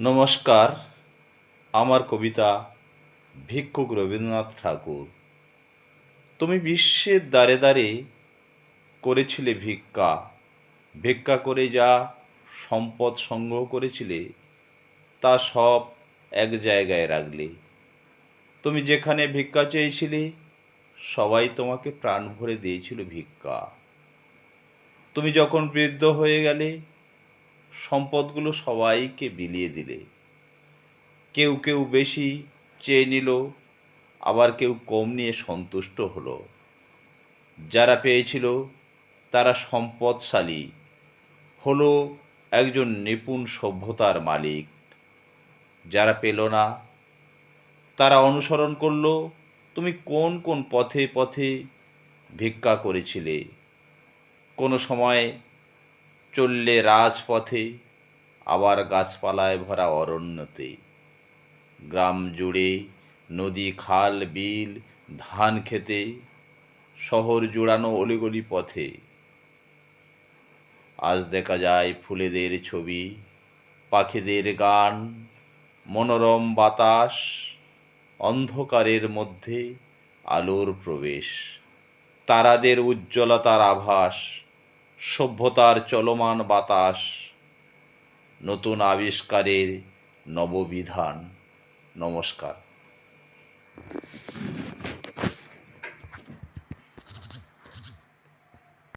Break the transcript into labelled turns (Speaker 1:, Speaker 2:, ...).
Speaker 1: নমস্কার, আমার কবিতা ভিক্ষুক রবীন্দ্রনাথ ঠাকুর। তুমি বিশ্বের দ্বারে দ্বারে করেছিলে ভিক্ষা। ভিক্ষা করে যা সম্পদ সংগ্রহ করেছিলে, তা সব এক জায়গায় রাখলে। তুমি যেখানে ভিক্ষা চেয়েছিলে, সবাই তোমাকে প্রাণ ভরে দিয়েছিল ভিক্ষা। তুমি যখন বৃদ্ধ হয়ে গেলে সম্পদগুলো সবাইকে বিলিয়ে দিলে। কেউ কেউ বেশি চেয়ে নিল, আবার কেউ কম নিয়ে সন্তুষ্ট হলো। যারা পেয়েছিল, তারা সম্পদশালী। হলো একজন নিপুণ সভ্যতার মালিক। যারা পেল না, তারা অনুসরণ করল, তুমি কোন কোন পথে পথে ভিক্ষা করেছিলে? কোনো সময় চললে রাজপথে, আবার গাছপালায় ভরা অরণ্যতে। গ্রাম জুড়ে নদী, খাল, বিল, ধান খেতে, শহর জুড়ানো অলিগলি পথে। আজ দেখা যায় ফুলেদের ছবি, পাখিদের গান, মনোরম বাতাস, অন্ধকারের মধ্যে আলোর প্রবেশ। তারাদের উজ্জ্বলতার আভাস সভ্যতার চলমান বাতাস নতুন আবিষ্কারের নববিধান। নমস্কার।